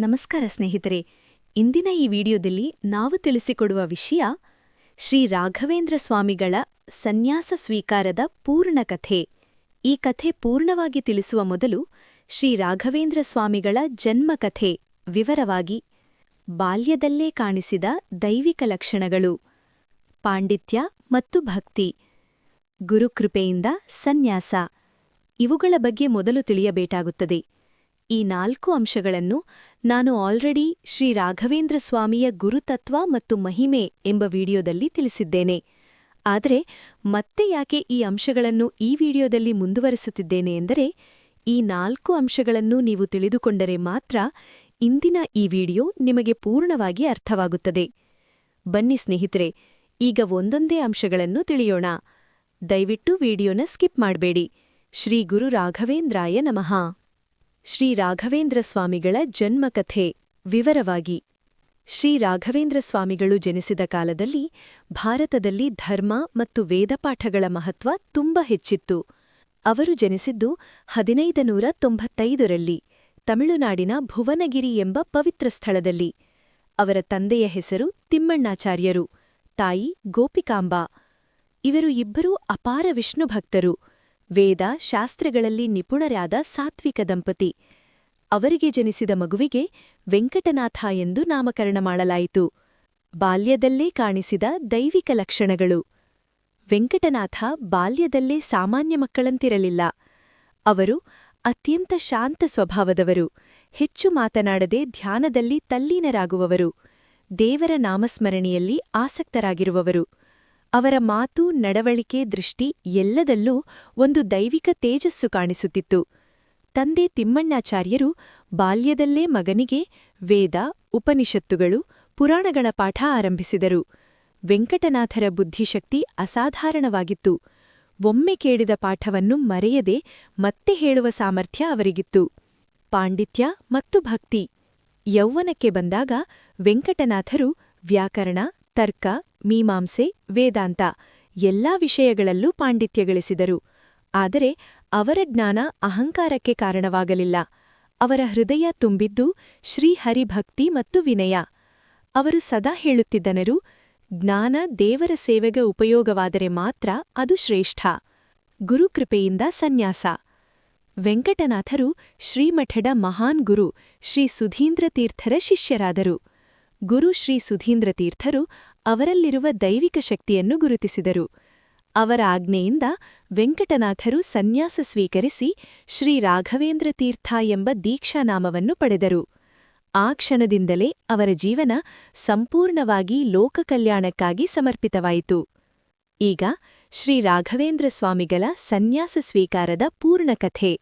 ನಮಸ್ಕಾರ ಸ್ನೇಹಿತರೆ. ಇಂದಿನ ಈ ವಿಡಿಯೋದಲ್ಲಿ ನಾವು ತಿಳಿಸಿಕೊಡುವ ವಿಷಯ ಶ್ರೀ ರಾಘವೇಂದ್ರ ಸ್ವಾಮಿಗಳ ಸನ್ಯಾಸ ಸ್ವೀಕಾರದ ಪೂರ್ಣ ಕಥೆ. ಈ ಕಥೆ ಪೂರ್ಣವಾಗಿ ತಿಳಿಸುವ ಮೊದಲು ಶ್ರೀ ರಾಘವೇಂದ್ರ ಸ್ವಾಮಿಗಳ ಜನ್ಮಕಥೆ ವಿವರವಾಗಿ ಬಾಲ್ಯದಲ್ಲೇ ಕಾಣಿಸಿದ ದೈವಿಕ ಲಕ್ಷಣಗಳು, ಪಾಂಡಿತ್ಯ ಮತ್ತು ಭಕ್ತಿ, ಗುರುಕೃಪೆಯಿಂದ ಸನ್ಯಾಸ. ಇವುಗಳ ಬಗ್ಗೆ ಮೊದಲು ತಿಳಿಯಬೇಕಾಗುತ್ತದೆ. ಈ ನಾಲ್ಕು ಅಂಶಗಳನ್ನು ನಾನು ಆಲ್ರೆಡಿ ಶ್ರೀ ರಾಘವೇಂದ್ರ ಸ್ವಾಮಿಯ ಗುರುತತ್ವ ಮತ್ತು ಮಹಿಮೆ ಎಂಬ ವಿಡಿಯೋದಲ್ಲಿ ತಿಳಿಸಿದ್ದೇನೆ. ಆದರೆ ಮತ್ತೆ ಯಾಕೆ ಈ ಅಂಶಗಳನ್ನು ಈ ವಿಡಿಯೋದಲ್ಲಿ ಮುಂದುವರಿಸುತ್ತಿದ್ದೇನೆ ಎಂದರೆ, ಈ ನಾಲ್ಕು ಅಂಶಗಳನ್ನು ನೀವು ತಿಳಿದುಕೊಂಡರೆ ಮಾತ್ರ ಇಂದಿನ ಈ ವಿಡಿಯೋ ನಿಮಗೆ ಪೂರ್ಣವಾಗಿ ಅರ್ಥವಾಗುತ್ತದೆ. ಬನ್ನಿ ಸ್ನೇಹಿತರೆ, ಈಗ ಒಂದೊಂದೇ ಅಂಶಗಳನ್ನು ತಿಳಿಯೋಣ. ದಯವಿಟ್ಟು ವಿಡಿಯೋನ ಸ್ಕಿಪ್ ಮಾಡಬೇಡಿ. ಶ್ರೀ ಗುರು ರಾಘವೇಂದ್ರಾಯ ನಮಃ. ಶ್ರೀ ರಾಘವೇಂದ್ರ ಸ್ವಾಮಿಗಳ ಜನ್ಮಕಥೆ. ವಿವರವಾಗಿ, ಶ್ರೀ ರಾಘವೇಂದ್ರ ಸ್ವಾಮಿಗಳು ಜನಿಸಿದ ಕಾಲದಲ್ಲಿ ಭಾರತದಲ್ಲಿ ಧರ್ಮ ಮತ್ತು ವೇದಪಾಠಗಳ ಮಹತ್ವ ತುಂಬ ಹೆಚ್ಚಿತ್ತು. ಅವರು ಜನಿಸಿದ್ದು ಹದಿನೈದು ನೂರ ತೊಂಬತ್ತೈದರಲ್ಲಿ, ತಮಿಳುನಾಡಿನ ಭುವನಗಿರಿ ಎಂಬ ಪವಿತ್ರ ಸ್ಥಳದಲ್ಲಿ. ಅವರ ತಂದೆಯ ಹೆಸರು ತಿಮ್ಮಣ್ಣಾಚಾರ್ಯರು, ತಾಯಿ ಗೋಪಿಕಾಂಬಾ. ಇವರು ಇಬ್ಬರೂ ಅಪಾರ ವಿಷ್ಣು ಭಕ್ತರು. ವೇದ ಶಾಸ್ತ್ರಗಳಲ್ಲಿ ನಿಪುಣರಾದ ಸಾತ್ವಿಕ ದಂಪತಿ. ಅವರಿಗೆ ಜನಿಸಿದ ಮಗುವಿಗೆ ವೆಂಕಟನಾಥ ಎಂದು ನಾಮಕರಣ ಮಾಡಲಾಯಿತು. ಬಾಲ್ಯದಲ್ಲೇ ಕಾಣಿಸಿದ ದೈವಿಕ ಲಕ್ಷಣಗಳು. ವೆಂಕಟನಾಥ ಬಾಲ್ಯದಲ್ಲೇ ಸಾಮಾನ್ಯ ಮಕ್ಕಳಂತಿರಲಿಲ್ಲ. ಅವರು ಅತ್ಯಂತ ಶಾಂತ ಸ್ವಭಾವದವರು. ಹೆಚ್ಚು ಮಾತನಾಡದೆ ಧ್ಯಾನದಲ್ಲಿ ತಲ್ಲೀನರಾಗುವವರು. ದೇವರ ನಾಮಸ್ಮರಣೆಯಲ್ಲಿ ಆಸಕ್ತರಾಗಿರುವವರು. ಅವರ ಮಾತು, ನಡವಳಿಕೆ, ದೃಷ್ಟಿ ಎಲ್ಲದಲ್ಲೂ ಒಂದು ದೈವಿಕ ತೇಜಸ್ಸು ಕಾಣಿಸುತ್ತಿತ್ತು. ತಂದೆ ತಿಮ್ಮಣ್ಣಾಚಾರ್ಯರು ಬಾಲ್ಯದಲ್ಲೇ ಮಗನಿಗೆ ವೇದ, ಉಪನಿಷತ್ತುಗಳು, ಪುರಾಣಗಳ ಪಾಠ ಆರಂಭಿಸಿದರು. ವೆಂಕಟನಾಥರ ಬುದ್ಧಿಶಕ್ತಿ ಅಸಾಧಾರಣವಾಗಿತ್ತು. ಒಮ್ಮೆ ಕೇಳಿದ ಪಾಠವನ್ನು ಮರೆಯದೆ ಮತ್ತೆ ಹೇಳುವ ಸಾಮರ್ಥ್ಯ ಅವರಿಗಿತ್ತು. ಪಾಂಡಿತ್ಯ ಮತ್ತು ಭಕ್ತಿ. ಯೌವನಕ್ಕೆ ಬಂದಾಗ ವೆಂಕಟನಾಥರು ವ್ಯಾಕರಣ, ತರ್ಕ ಮೀಮಾಂಸೆ, ವೇದಾಂತ ಎಲ್ಲಾ ವಿಷಯಗಳಲ್ಲೂ ಪಾಂಡಿತ್ಯ ಗಳಿಸಿದರು ಆದರೆ ಅವರ ಜ್ಞಾನ ಅಹಂಕಾರಕ್ಕೆ ಕಾರಣವಾಗಲಿಲ್ಲ. ಅವರ ಹೃದಯ ತುಂಬಿದ್ದು ಶ್ರೀಹರಿಭಕ್ತಿ ಮತ್ತು ವಿನಯ. ಅವರು ಸದಾ ಹೇಳುತ್ತಿದ್ದನರು, ಜ್ಞಾನ ದೇವರ ಸೇವೆಗೆ ಉಪಯೋಗವಾದರೆ ಮಾತ್ರ ಅದು ಶ್ರೇಷ್ಠ. ಗುರುಕೃಪೆಯಿಂದ ಸನ್ಯಾಸ. ವೆಂಕಟನಾಥರು ಶ್ರೀಮಠದ ಮಹಾನ್ ಗುರು ಶ್ರೀ ಸುಧೀಂದ್ರ ತೀರ್ಥರ ಶಿಷ್ಯರಾದರು. ಗುರು ಶ್ರೀ ಸುಧೀಂದ್ರ ತೀರ್ಥರು ಅವರಲ್ಲಿರುವ ದೈವಿಕ ಶಕ್ತಿಯನ್ನು ಗುರುತಿಸಿದರು. ಅವರ ಆಜ್ಞೆಯಿಂದ ವೆಂಕಟನಾಥರು ಸನ್ಯಾಸ ಸ್ವೀಕರಿಸಿ ಶ್ರೀ ರಾಘವೇಂದ್ರ ತೀರ್ಥ ಎಂಬ ದೀಕ್ಷಾನಾಮವನ್ನು ಪಡೆದರು. ಆ ಕ್ಷಣದಿಂದಲೇ ಅವರ ಜೀವನ ಸಂಪೂರ್ಣವಾಗಿ ಲೋಕಕಲ್ಯಾಣಕ್ಕಾಗಿ ಸಮರ್ಪಿತವಾಯಿತು. ಈಗ ಶ್ರೀ ರಾಘವೇಂದ್ರ ಸ್ವಾಮಿಗಳ ಸನ್ಯಾಸ ಸ್ವೀಕಾರದ ಪೂರ್ಣಕಥೆ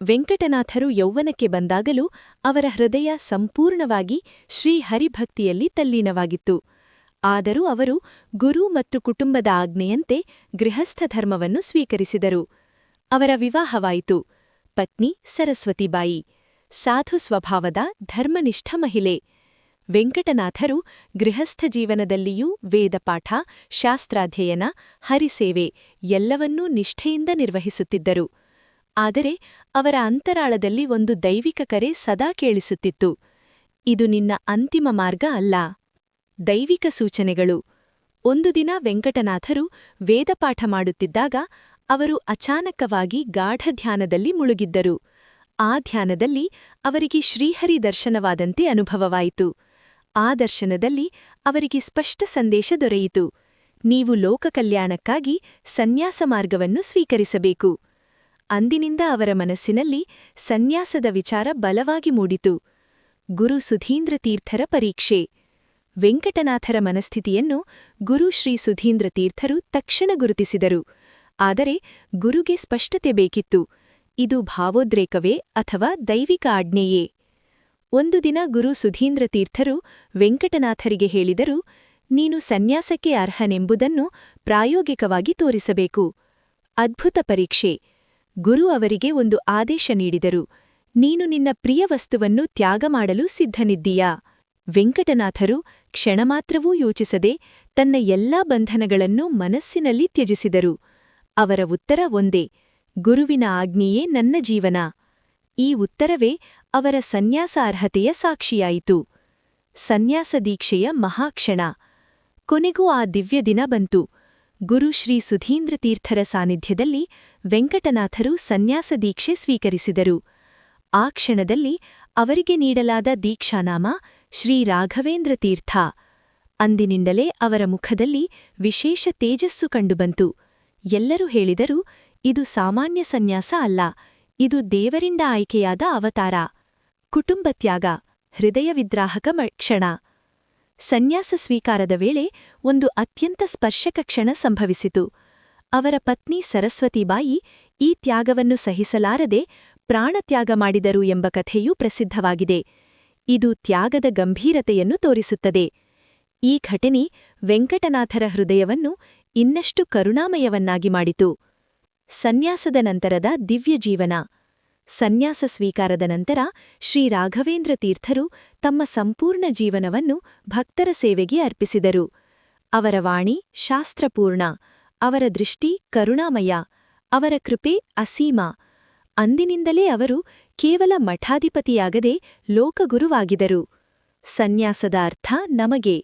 ವೆಂಕಟನಾಥರು ಯೌವನಕ್ಕೆ ಬಂದಾಗಲೂ ಅವರ ಹೃದಯ ಸಂಪೂರ್ಣವಾಗಿ ಶ್ರೀಹರಿಭಕ್ತಿಯಲ್ಲಿ ತಲ್ಲೀನವಾಗಿತ್ತು. ಆದರೂ ಅವರು ಗುರು ಮತ್ತು ಕುಟುಂಬದ ಆಜ್ಞೆಯಂತೆ ಗೃಹಸ್ಥ ಧರ್ಮವನ್ನು ಸ್ವೀಕರಿಸಿದರು. ಅವರ ವಿವಾಹವಾಯಿತು. ಪತ್ನಿ ಸರಸ್ವತಿಬಾಯಿ. ಸಾಧು ಸ್ವಭಾವದ ಧರ್ಮನಿಷ್ಠ ಮಹಿಳೆ. ವೆಂಕಟನಾಥರು ಗೃಹಸ್ಥ ಜೀವನದಲ್ಲಿಯೂ ವೇದಪಾಠ ಶಾಸ್ತ್ರಾಧ್ಯಯನ, ಹರಿಸೇವೆ ಎಲ್ಲವನ್ನೂ ನಿಷ್ಠೆಯಿಂದ ನಿರ್ವಹಿಸುತ್ತಿದ್ದರು. ಆದರೆ ಅವರ ಅಂತರಾಳದಲ್ಲಿ ಒಂದು ದೈವಿಕ ಕರೆ ಸದಾ ಕೇಳಿಸುತ್ತಿತ್ತು. ಇದು ನಿನ್ನ ಅಂತಿಮ ಮಾರ್ಗ ಅಲ್ಲ. ದೈವಿಕ ಸೂಚನೆಗಳು. ಒಂದು ದಿನ ವೆಂಕಟನಾಥರು ವೇದಪಾಠ ಮಾಡುತ್ತಿದ್ದಾಗ ಅವರು ಅಚಾನಕವಾಗಿ ಗಾಢ ಧ್ಯಾನದಲ್ಲಿ ಮುಳುಗಿದ್ದರು. ಆ ಧ್ಯಾನದಲ್ಲಿ ಅವರಿಗೆ ಶ್ರೀಹರಿ ದರ್ಶನವಾದಂತೆ ಅನುಭವವಾಯಿತು. ಆ ದರ್ಶನದಲ್ಲಿ ಅವರಿಗೆ ಸ್ಪಷ್ಟ ಸಂದೇಶ ದೊರೆಯಿತು. ನೀವು ಲೋಕಕಲ್ಯಾಣಕ್ಕಾಗಿ ಸನ್ಯಾಸ ಮಾರ್ಗವನ್ನು ಸ್ವೀಕರಿಸಬೇಕು. ಅಂದಿನಿಂದ ಅವರ ಮನಸ್ಸಿನಲ್ಲಿ ಸನ್ಯಾಸದ ವಿಚಾರ ಬಲವಾಗಿ ಮೂಡಿತು. ಗುರು ಸುಧೀಂದ್ರ ತೀರ್ಥರ ಪರೀಕ್ಷೆ. ವೆಂಕಟನಾಥರ ಮನಸ್ಥಿತಿಯನ್ನು ಗುರು ಶ್ರೀ ಸುಧೀಂದ್ರ ತೀರ್ಥರು ತಕ್ಷಣ ಗುರುತಿಸಿದರು. ಆದರೆ ಗುರುಗೆ ಸ್ಪಷ್ಟತೆ ಬೇಕಿತ್ತು. ಇದು ಭಾವೋದ್ರೇಕವೇ ಅಥವಾ ದೈವಿಕ ಆಜ್ಞೆಯೇ? ಒಂದು ದಿನ ಗುರು ಸುಧೀಂದ್ರ ತೀರ್ಥರು ವೆಂಕಟನಾಥರಿಗೆ ಹೇಳಿದರು, ನೀನು ಸನ್ಯಾಸಕ್ಕೆ ಅರ್ಹನೆಂಬುದನ್ನು ಪ್ರಾಯೋಗಿಕವಾಗಿ ತೋರಿಸಬೇಕು. ಅದ್ಭುತ ಪರೀಕ್ಷೆ. ಗುರು ಅವರಿಗೆ ಒಂದು ಆದೇಶ ನೀಡಿದರು. ನೀನು ನಿನ್ನ ಪ್ರಿಯ ವಸ್ತುವನ್ನು ತ್ಯಾಗ ಮಾಡಲು ಸಿದ್ಧನಿದ್ದೀಯಾ? ವೆಂಕಟನಾಥರು ಕ್ಷಣಮಾತ್ರವೂ ಯೋಚಿಸದೆ ತನ್ನ ಎಲ್ಲಾ ಬಂಧನಗಳನ್ನು ಮನಸ್ಸಿನಲ್ಲಿ ತ್ಯಜಿಸಿದರು. ಅವರ ಉತ್ತರ ಒಂದೇ, ಗುರುವಿನ ಆಜ್ಞೆಯೇ ನನ್ನ ಜೀವನ. ಈ ಉತ್ತರವೇ ಅವರ ಸನ್ಯಾಸ ಅರ್ಹತೆಯ ಸಾಕ್ಷಿಯಾಯಿತು. ಸನ್ಯಾಸ ದೀಕ್ಷೆಯ ಮಹಾಕ್ಷಣ. ಕೊನೆಗೂ ಆ ದಿವ್ಯ ದಿನ ಬಂತು. ಗುರು ಶ್ರೀ ಸುಧೀಂದ್ರ ತೀರ್ಥರ ಸಾನ್ನಿಧ್ಯದಲ್ಲಿ ವೆಂಕಟನಾಥರು ಸನ್ಯಾಸ ದೀಕ್ಷೆ ಸ್ವೀಕರಿಸಿದರು. ಆ ಕ್ಷಣದಲ್ಲಿ ಅವರಿಗೆ ನೀಡಲಾದ ದೀಕ್ಷಾನಾಮ ಶ್ರೀ ರಾಘವೇಂದ್ರ ತೀರ್ಥ. ಅಂದಿನಿಂದಲೇ ಅವರ ಮುಖದಲ್ಲಿ ವಿಶೇಷ ತೇಜಸ್ಸು ಕಂಡುಬಂತು. ಎಲ್ಲರೂ ಹೇಳಿದರು, ಇದು ಸಾಮಾನ್ಯ ಸನ್ಯಾಸ ಅಲ್ಲ, ಇದು ದೇವರಿಂದ ಆಯ್ಕೆಯಾದ ಅವತಾರ. ಕುಟುಂಬತ್ಯಾಗ ಹೃದಯವಿದ್ರಾಹಕ ಕ್ಷಣ. ಸನ್ಯಾಸ ಸ್ವೀಕಾರದ ವೇಳೆ ಒಂದು ಅತ್ಯಂತ ಸ್ಪರ್ಶಕ ಕ್ಷಣ ಸಂಭವಿಸಿತು. ಅವರ ಪತ್ನಿ ಸರಸ್ವತಿಬಾಯಿ ಈ ತ್ಯಾಗವನ್ನು ಸಹಿಸಲಾರದೆ ಪ್ರಾಣತ್ಯಾಗ ಮಾಡಿದರು ಎಂಬ ಕಥೆಯೂ ಪ್ರಸಿದ್ಧವಾಗಿದೆ. ಇದು ತ್ಯಾಗದ ಗಂಭೀರತೆಯನ್ನು ತೋರಿಸುತ್ತದೆ. ಈ ಘಟನೆ ವೆಂಕಟನಾಥರ ಹೃದಯವನ್ನು ಇನ್ನಷ್ಟು ಕರುಣಾಮಯವನ್ನಾಗಿ ಮಾಡಿತು. ಸನ್ಯಾಸದ ನಂತರದ ದಿವ್ಯ ಜೀವನ ಸನ್ಯಾಸ ಸ್ವೀಕಾರದ ನಂತರ ಶ್ರೀ ರಾಘವೇಂದ್ರ ತೀರ್ಥರು ತಮ್ಮ ಸಂಪೂರ್ಣ ಜೀವನವನ್ನು ಭಕ್ತರ ಸೇವೆಗೆ ಅರ್ಪಿಸಿದರು. ಅವರ ವಾಣಿ ಶಾಸ್ತ್ರಪೂರ್ಣ, ಅವರ ದೃಷ್ಟಿ ಕರುಣಾಮಯ, ಅವರ ಕೃಪೆ ಅಸೀಮ. ಅಂದಿನಿಂದಲೇ ಅವರು ಕೇವಲ ಮಠಾಧಿಪತಿಯಾಗದೆ ಲೋಕಗುರುವಾಗಿದರು ಸನ್ಯಾಸದ ಅರ್ಥ ನಮಗೆ.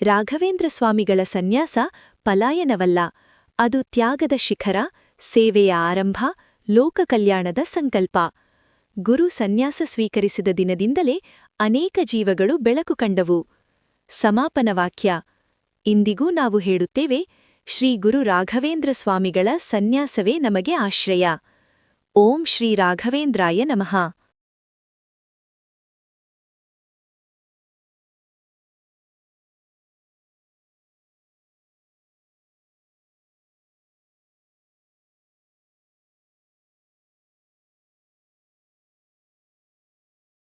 ರಾಘವೇಂದ್ರ ಸ್ವಾಮಿಗಳ ಸನ್ಯಾಸ ಪಲಾಯನವಲ್ಲ, ಅದು ತ್ಯಾಗದ ಶಿಖರ, ಸೇವೆಯ ಆರಂಭ ಲೋಕಕಲ್ಯಾಣದ ಸಂಕಲ್ಪ. ಗುರು ಸನ್ಯಾಸ ಸ್ವೀಕರಿಸಿದ ದಿನದಿಂದಲೇ ಅನೇಕ ಜೀವಗಳು ಬೆಳಕು ಕಂಡವು. ಸಮಾಪನ ವಾಕ್ಯ. ಇಂದಿಗೂ ನಾವು ಹೇಳುತ್ತೇವೆ, ಶ್ರೀ ಗುರು ರಾಘವೇಂದ್ರ ಸ್ವಾಮಿಗಳ ಸನ್ಯಾಸವೇ ನಮಗೆ ಆಶ್ರಯ. ಓಂ ಶ್ರೀ ರಾಘವೇಂದ್ರಾಯ ನಮಃ.